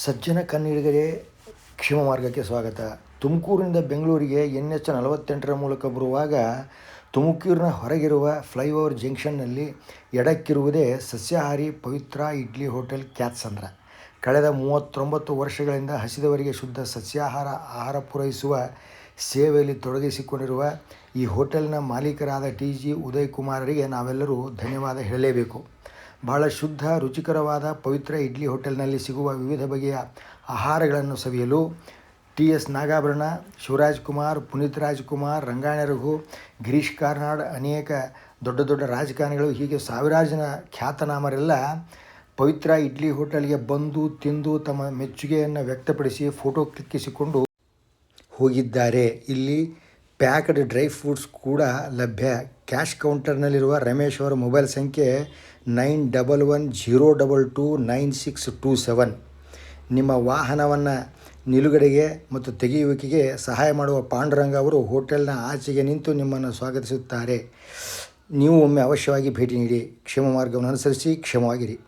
ಸಜ್ಜನ ಕನ್ನಡಿಗರೇ, ಕ್ಷೇಮ ಮಾರ್ಗಕ್ಕೆ ಸ್ವಾಗತ. ತುಮಕೂರಿನಿಂದ ಬೆಂಗಳೂರಿಗೆ ಎನ್ ಎಚ್ ನಲವತ್ತೆಂಟರ ಮೂಲಕ ಬರುವಾಗ ತುಮಕೂರಿನ ಹೊರಗಿರುವ ಫ್ಲೈಓವರ್ ಜಂಕ್ಷನ್ನಲ್ಲಿ ಎಡಕ್ಕಿರುವುದೇ ಸಸ್ಯಾಹಾರಿ ಪವಿತ್ರ ಇಡ್ಲಿ ಹೋಟೆಲ್ ಕ್ಯಾತ್ಸಂದ್ರ ಕಳೆದ ಮೂವತ್ತೊಂಬತ್ತು ವರ್ಷಗಳಿಂದ ಹಸಿದವರಿಗೆ ಶುದ್ಧ ಸಸ್ಯಾಹಾರ ಆಹಾರ ಪೂರೈಸುವ ಸೇವೆಯಲ್ಲಿ ತೊಡಗಿಸಿಕೊಂಡಿರುವ ಈ ಹೋಟೆಲ್ನ ಮಾಲೀಕರಾದ ಟಿ ಜಿ ಉದಯ್ ಕುಮಾರರಿಗೆ ನಾವೆಲ್ಲರೂ ಧನ್ಯವಾದ ಹೇಳಲೇಬೇಕು. ಬಹಳ ಶುದ್ಧ, ರುಚಿಕರವಾದ, ಪವಿತ್ರ ಇಡ್ಲಿ ಹೋಟೆಲ್ನಲ್ಲಿ ಸಿಗುವ ವಿವಿಧ ಬಗೆಯ ಆಹಾರಗಳನ್ನು ಸವಿಯಲು ಟಿ ಎಸ್ ನಾಗಾಭರಣ, ಶಿವರಾಜ್ ಕುಮಾರ್, ಪುನೀತ್ ರಾಜ್ಕುಮಾರ್ ರಂಗಾಯಣ ರಘು, ಗಿರೀಶ್ ಕಾರ್ನಾಡ್ ಅನೇಕ ದೊಡ್ಡ ದೊಡ್ಡ ರಾಜಕಾರಣಿಗಳು, ಹೀಗೆ ಸಾವಿರಾರು ಜನ ಖ್ಯಾತನಾಮರೆಲ್ಲ ಪವಿತ್ರ ಇಡ್ಲಿ ಹೋಟೆಲ್ಗೆ ಬಂದು ತಿಂದು ತಮ್ಮ ಮೆಚ್ಚುಗೆಯನ್ನು ವ್ಯಕ್ತಪಡಿಸಿ ಫೋಟೋ ಕ್ಲಿಕ್ಕಿಸಿಕೊಂಡು ಹೋಗಿದ್ದಾರೆ. ಇಲ್ಲಿ ಪ್ಯಾಕ್ಡ್ ಡ್ರೈ ಫ್ರೂಟ್ಸ್ ಕೂಡ ಲಭ್ಯ. ಕ್ಯಾಶ್ ಕೌಂಟರ್ನಲ್ಲಿರುವ ರಮೇಶ್ ಅವರ ಮೊಬೈಲ್ ಸಂಖ್ಯೆ nine double one zero double two nine six two seven. ನಿಮ್ಮ ವಾಹನವನ್ನು ನಿಲುಗಡೆಗೆ ಮತ್ತು ತೆಗೆಯುವಿಕೆಗೆ ಸಹಾಯ ಮಾಡುವ ಪಾಂಡುರಂಗ ಅವರು ಹೋಟೆಲ್ನ ಆಚೆಗೆ ನಿಂತು ನಿಮ್ಮನ್ನು ಸ್ವಾಗತಿಸುತ್ತಾರೆ. ನೀವು ಒಮ್ಮೆ ಅವಶ್ಯವಾಗಿ ಭೇಟಿ ನೀಡಿ. ಕ್ಷೇಮ ಮಾರ್ಗವನ್ನು ಅನುಸರಿಸಿ ಕ್ಷೇಮವಾಗಿರಿ.